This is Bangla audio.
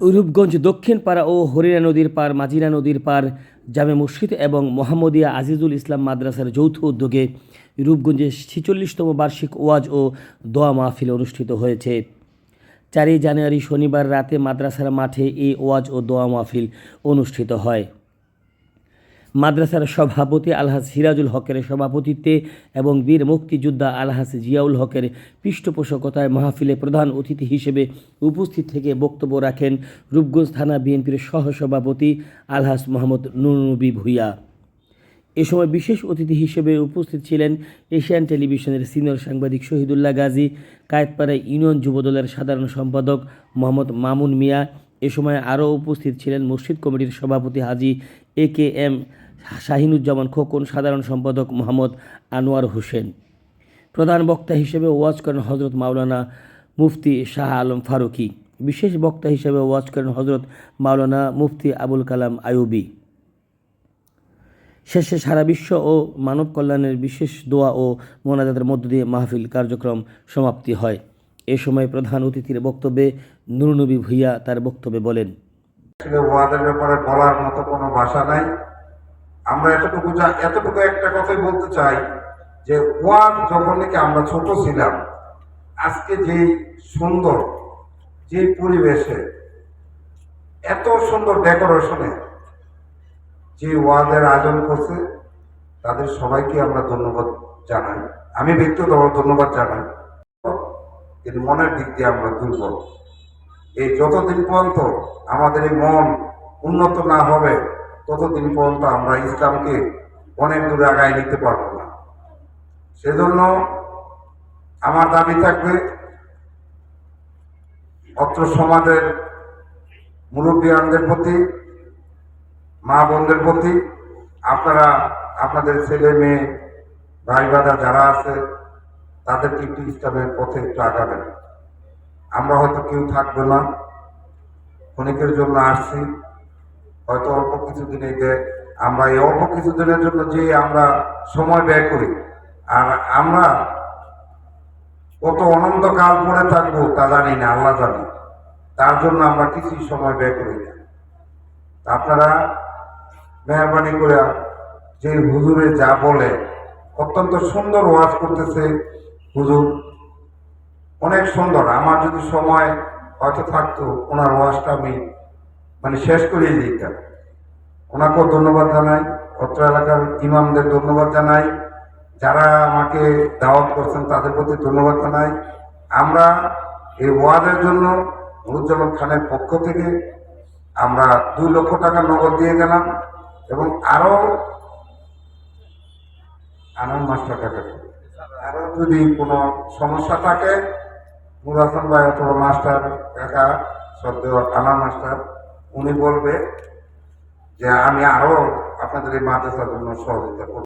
রূপগঞ্জ দক্ষিণ পাড়া ও হরিণা নদীর পার মাজিরা নদীর পার জামে মসজিদ এবং মোহাম্মদিয়া আজিজুল ইসলাম মাদ্রাসার যৌথ উদ্যোগে রূপগঞ্জে ছিচল্লিশতম বার্ষিক ওয়াজ ও দোয়া মাহফিল অনুষ্ঠিত হয়েছে। চারই জানুয়ারি শনিবার রাতে মাদ্রাসার মাঠে এই ওয়াজ ও দোয়া মাহফিল অনুষ্ঠিত হয়। মাদ্রাসার সভাপতি আলহাজ সিরাজুল হকের সভাপতিত্বে এবং বীর মুক্তিযোদ্ধা আলহাজ জিয়াউল হকের পৃষ্ঠপোষকতায় মাহফিলে প্রধান অতিথি হিসেবে উপস্থিত থেকে বক্তব্য রাখেন রূপগঞ্জ থানা বিএনপির সহসভাপতি আলহাজ মোহাম্মদ নুরনবী ভূঁইয়া। এ সময় বিশেষ অতিথি হিসেবে উপস্থিত ছিলেন এশিয়ান টেলিভিশনের সিনিয়র সাংবাদিক শহীদুল্লাহ গাজী কায়েতপাড়া ইউনিয়ন যুবদলের সাধারণ সম্পাদক মোহাম্মদ মামুন মিয়া, এ সময় আরও উপস্থিত ছিলেন মসজিদ কমিটির সভাপতি Haji A K M Shahinuzzaman Khokon, সাধারণ সম্পাদক মোহাম্মদ আনোয়ার হোসেন। প্রধান বক্তা হিসেবে ওয়াজ করেন হজরত মাওলানা মুফতি শাহ আলম ফারুকি। বিশেষ বক্তা হিসেবে ওয়াজ করেন হজরত মাওলানা মুফতি আবুল কালাম আয়ুবি শেষে সারা বিশ্ব ও মানব কল্যাণের বিশেষ দোয়া ও মোনাজাতের মধ্য দিয়ে মাহফিল কার্যক্রম সমাপ্তি হয়। এ সময় প্রধান অতিথির বক্তব্যে নুরনবী ভূঁইয়া তার বক্তব্যে বলেন ওয়াদের ব্যাপারে বলার মতো কোনো ভাষা নাই। আমরা এতটুকু এতটুকু একটা কথাই বলতে চাই যে ওয়ান যখন নাকি আমরা ছোট ছিলাম, আজকে যে সুন্দর, যে পরিবেশে, এত সুন্দর ডেকোরেশনে যে ওয়াদের আয়োজন করছে, তাদের সবাইকে আমরা ধন্যবাদ জানাই। আমি ব্যক্তিগতভাবে ধন্যবাদ জানাই। কিন্তু মনের দিক দিয়ে আমরা দুর্বল। এই যতদিন পর্যন্ত আমাদের এই মন উন্নত না হবে ততদিন পর্যন্ত আমরা ইসলামকে অনেক দূরে আগায় নিতে পারব না। সেজন্য আমার দাবি থাকবে, অত্র সমাজের মুরব্বীয়ানদের প্রতি, মা বোনদের প্রতি, আপনারা, আপনাদের ছেলে, মেয়ে, ভাই বাদা যারা আছে, তাদেরকে একটু ইসলামের পথে একটু আগাবেন। আমরা হয়তো কেউ থাকবে না, ক্ষণিকের জন্য আসছি। হয়তো অল্প কিছুদিনে যে আমরা এই অল্প কিছুদিনের জন্য যে আমরা সময় ব্যয় করি, আর আমরা কত অনন্তকাল পরে থাকব তা জানি না, আল্লাহ জানি। তার জন্য আমরা কিছুই সময় ব্যয় করি না। আপনারা মেহরবানি করে যে হুজুরে যা বলে, অত্যন্ত সুন্দর ওয়াজ করতেছে হুজুর। অনেক সুন্দর। আমার যদি সময় হয়তো থাকতো, ওনার ওয়াজটা আমি মানে শেষ করিয়ে দিতাম ওনাকেও ধন্যবাদ জানাই, অত্র এলাকার ইমামদের ধন্যবাদ জানাই। যারা আমাকে দাওয়াত করছেন তাদের প্রতি ধন্যবাদ জানাই। আমরা এই ওয়াজের জন্য নুরুজ্জামান খানের পক্ষ থেকে আমরা দুই লক্ষ টাকা নগদ দিয়ে গেলাম এবং আরও আনন্দ মাস্টার টাকা আরও যদি কোনো সমস্যা থাকে নুর ভাই অথবা মাস্টার কাকা সদ্য আনার মাস্টার উনি বলবে যে আমি আরও আপনাদের এই মাদ্রাসার জন্য সহযোগিতা করব।